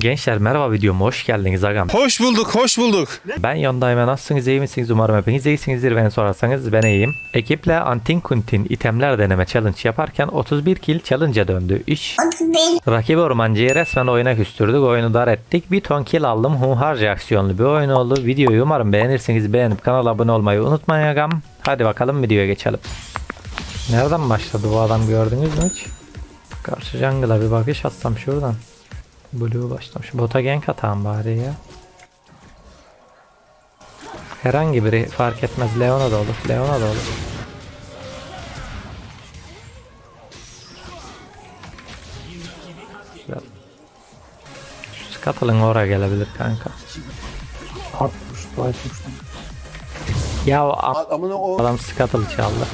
Gençler merhaba videoma hoş geldiniz agam. Hoş bulduk, hoş bulduk. Ben Yondayım nasılsınız iyi misiniz umarım hepiniz iyisinizdir beni sorarsanız ben iyiyim. Ekiple Antin Kuntin itemler deneme challenge yaparken 31 kill challenge'a döndü iş. Rakibi ormancıyı resmen oyuna küstürdük oyunu dar ettik bir ton kill aldım hunharca aksiyonlu bir oyun oldu. Videoyu umarım beğenirsiniz beğenip kanala abone olmayı unutmayın agam. Hadi bakalım videoya geçelim. Nereden başladı bu adam gördünüz mü hiç? Karşı jungle'a bir bakış atsam şuradan. Blue başlamış. Bota gank atağım bari ya. Herhangi biri fark etmez. Leona da olur. Leona da olur. Güzel. Şu Scuttle'ın oraya gelebilir kanka. Artmış, bayatmış. Ya o am- Amına o adam Scuttle çaldı.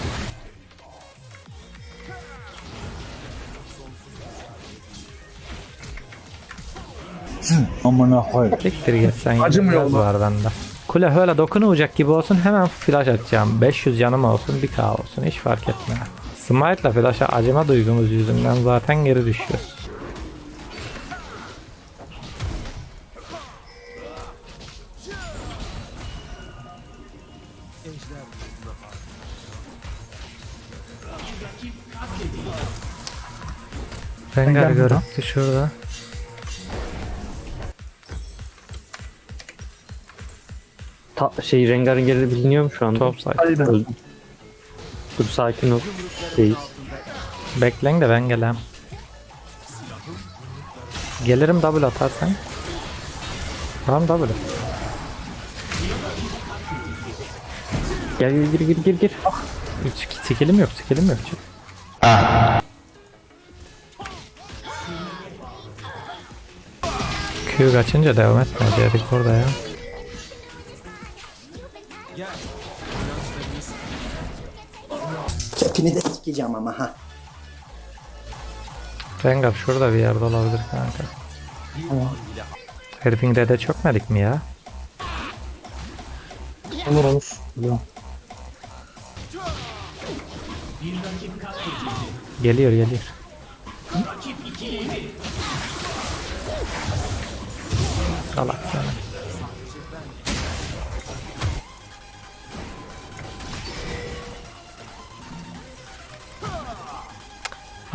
Amına koy. Siktir git sen. Acımıyor mu? var bende. Kule öyle dokunulacak gibi olsun hemen flash atacağım. 500 canım olsun 1k olsun hiç fark etme. Smite'la flash'a acıma duygumuz yüzünden zaten geri düşüyoruz. Rengar görüntü şurada. Ta şey Rengar'ın geri biliniyor mu şu anda? Top side. Hadi. Öldüm. Dur sakin ol. Değil. Bekleyin de ben gelem. Gelirim double atarsan. Tamam double. Gel gel gir gir gir gir. Hiç skillim yok skillim yok. Çık. Q kaçınca devam etmeyecektik orada ya. Çepini de sikeceğim ama ha. Rengar şurada bir yerde olabilir kanka. Herifin dede çökmedik mi ya? Olur olur. Biliyorum. Geliyor geliyor. Salak seni.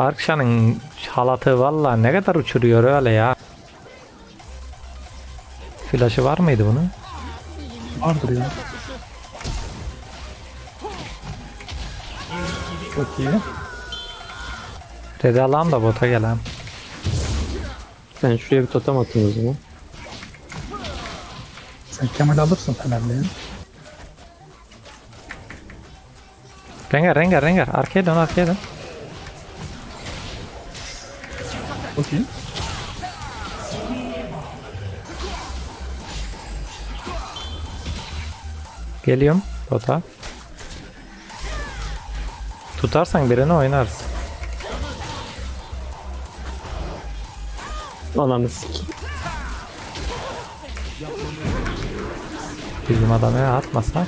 Arkşan'ın halatı valla ne kadar uçuruyor öyle ya. Flaşı var mıydı bunun? Vardır ya. Çok iyi. Dedi alan da bota gelen. Ben şuraya bir totem atayım o zaman. Sen Kemal alırsın Fenerli'yi. Rengar rengar rengar arkaya dön arkaya dön. İyi. Geliyorum bota. Tutarsan birini oynarız. Ananı sik. Bizim adamı atmasa.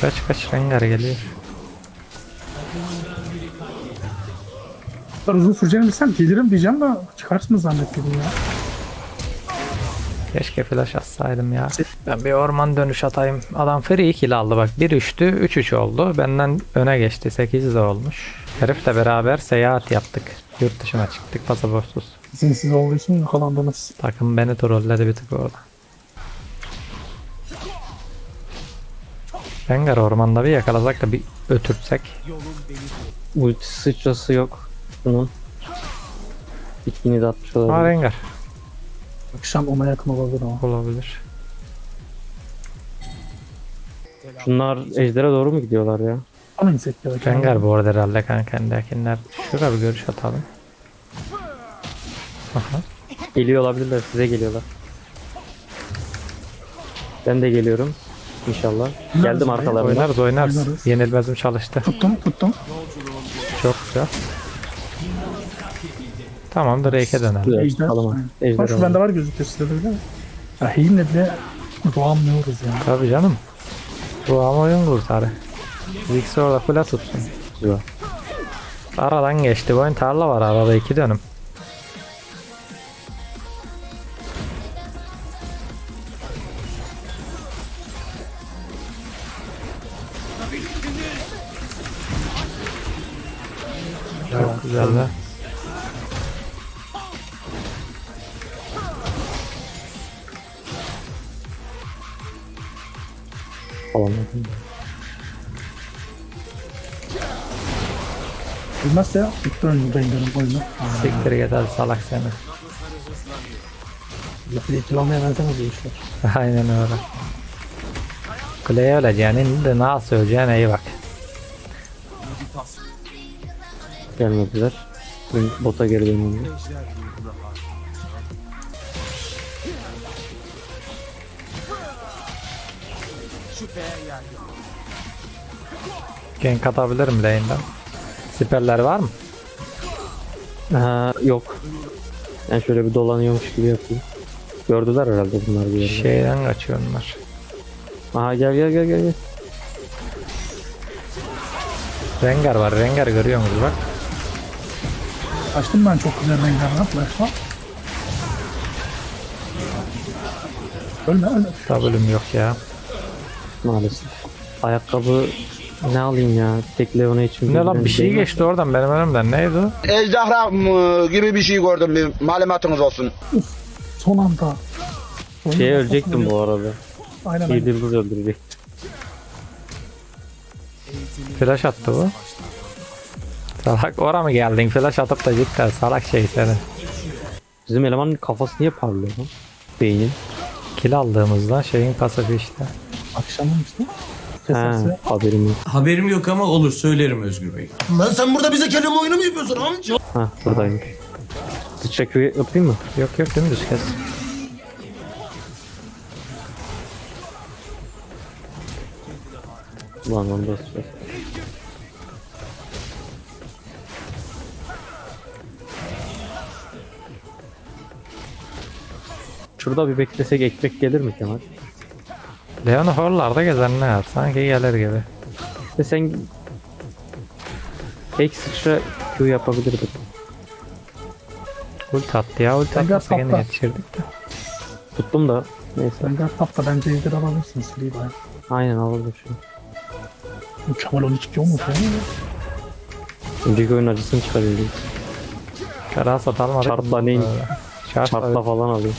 Kaç kaç rengar geliyor. Kadar uzun süreceğini bilsem gelirim diyeceğim de çıkarsınız zannettim ya. Keşke flash atsaydım ya. Ben bir orman dönüş atayım. Adam free kill aldı bak. 1-3'tü 3-3 oldu. Benden öne geçti. 8 de olmuş. Herifle beraber seyahat yaptık. Yurt dışına çıktık pasaportsuz. İzinsiz olduğu için yakalandınız. Takım beni trolledi bir tık orada. Rengar ormanda bir yakalasak da bir ötürtsek. Ulti sıçrası yok. Bunun. Bitkini de atmış Ha olabilir. Rengar Akşam ona yakın olabilir ama. olabilir. Şunlar ejdere doğru mu gidiyorlar ya? Ama insek ya. Rengar bu arada herhalde kankendekiler. Şurada bir görüş atalım. Aha. Geliyor olabilirler size geliyorlar. Ben de geliyorum. İnşallah. Geldim arkalarına. Oynarız oynarız. Oynarız. Yenilmezim çalıştı. Tuttum tuttum. Çok güzel. Tamam Drake'e dönelim. Ejder. Alama. Aynen. Ejder Bak şu bende var gözüküyor size böyle. Ya Heyim'le bile doğamıyoruz ya. Tabii canım. Bu ama oyun kurtarı. Ziggs orada kule tutsun. Güzel. Aradan geçti. Bu oyun tarla var arada iki dönüm. Alamadım. Bilmezse ya. Bitti Rengar'ın oyunu. Siktir git hadi salak seni. Lafı itilamaya benzemez bu işler. Aynen öyle. Kuleye öleceğinin de nasıl öleceğine iyi bak. Gelmediler. Ben bota geri dönüyorum. Gank atabilirim lane'den. Siperler var mı? Ha, yok. Ben şöyle bir dolanıyormuş gibi yapayım. Gördüler herhalde bunlar bir. Şeyden kaçıyor onlar. Aha gel gel gel gel. gel. Rengar var. Rengar görüyor musunuz bak. Açtım ben çok güzel Rengar'la. Flash'la. Ölme ölme. W'm yok ya. Maalesef. Ayakkabı ne alayım ya? Tek Leona için. Ne lan bir şey geçti oradan benim önümden. Neydi o? ejderha mı gibi bir şey gördüm bir malumatınız olsun. Son anda. Şey ortasında ölecektim bu arada. Aynen Bir aynen. yıldız öldürecek. Flash attı bu. Salak ora mı geldin? Flash atıp da cidden salak şey seni. Bizim elemanın kafası niye parlıyor lan? Beynin. Kill aldığımızda şeyin pasifi işte. Akşamın işte. Ha, Kesesi. haberim yok. Haberim yok ama olur söylerim Özgür Bey. Lan sen burada bize kelime oyunu mu yapıyorsun amca? Ha buradaymış. Sıçra köyü yapayım mı? Yok yok dümdüz kes. Ulan onda sıçra. Şurada bir beklesek ekmek gelir mi Kemal? Leon horlarda gezen ne yap? Sanki gelir gibi. Ve sen ek sıçra Q yapabilirdik. Ult attı ya. Ult Rengar atmasa gene topla. yetişirdik de. Tuttum da neyse. Rengar tapta bence ejder alabilirsin. Sleep aynen. Alalım şunu. Mükemmel onu tutuyor mu? Önceki oyun acısını çıkarayım. Kara sat almadık. Çarpla neyin? Çarpla. Çarpla falan alayım.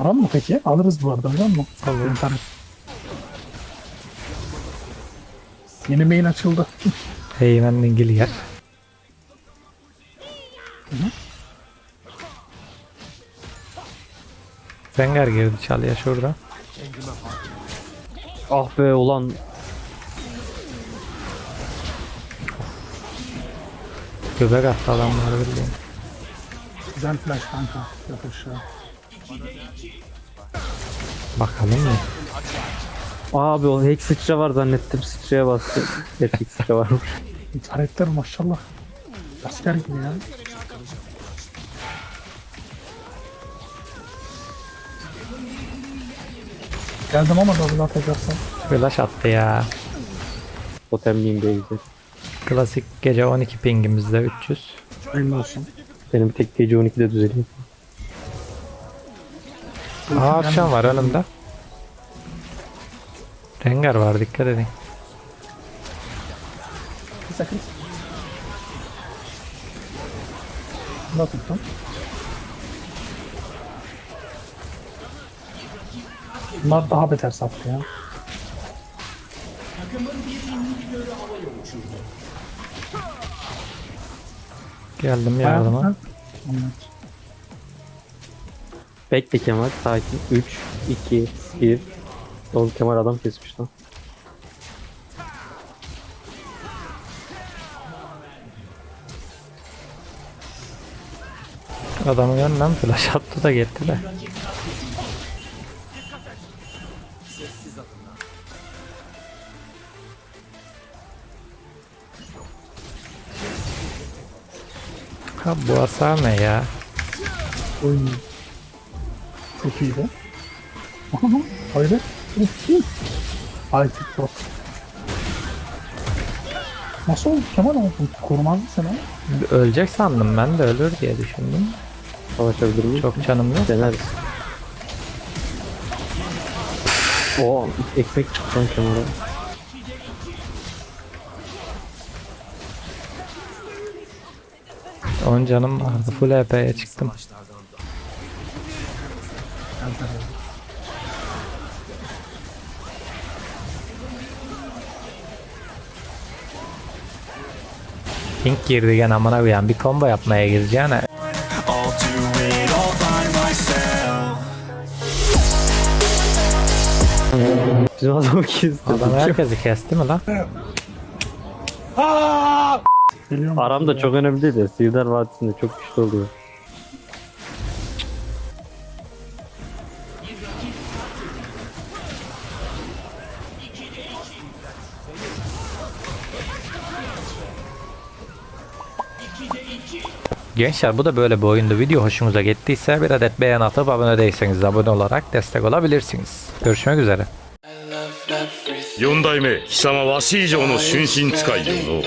Aran mı peki? Alırız bu arada biliyor musun? Olur. İnternet. Yeni main açıldı. Heymen dingil yer. Rengar girdi çalıya şurada. Ah be ulan Göbek attı adamlar bildiğin. Güzel flash kanka. Aşağı. Bakalım mı? Abi o hack sıçra var zannettim sıçraya bastı. Gerçek sıçra varmış. İnternetler maşallah. Asker gibi ya. Geldim ama double atacaksın. Flash attı ya. Totemliyim beyzi. Klasik gece 12 pingimizde 300. Hayırlı olsun. Benim bir tek gece 12'de düzeleyim. Aa akşam var önümde. Rengar var dikkat edin. Kısa kısa. Bunu tuttum. Bunlar daha beter sattı ya. Geldim yardıma. Güzel. Bekle Kemal sakin. 3, 2, 1. Oğlum Kemal adam kesmiş lan. Adamın yanından flash attı da gitti de. Ha bu hasar ne ya? Oy. Çok iyiydi. Hayır. Ay TikTok. Nasıl oldu Kemal ama bu korumaz mı seni? Ölecek sandım ben de ölür diye düşündüm. Savaşabilir miyiz? Çok canım yok. Deneriz. O ekmek çıktı lan kenara. On canım vardı. Full HP'ye çıktım. Pink girdi gene amına koyayım. Bir combo yapmaya gireceğine. Bizim adamı kesti. Adam herkesi kesti mi lan? Aram da çok önemli değil de Sirdar Vadisi'nde çok güçlü oluyor. Gençler bu da böyle bir oyundu. Video hoşunuza gittiyse bir adet beğen atıp abone değilseniz abone olarak destek olabilirsiniz. Görüşmek üzere. 四代目貴様わし以上の春心使いよの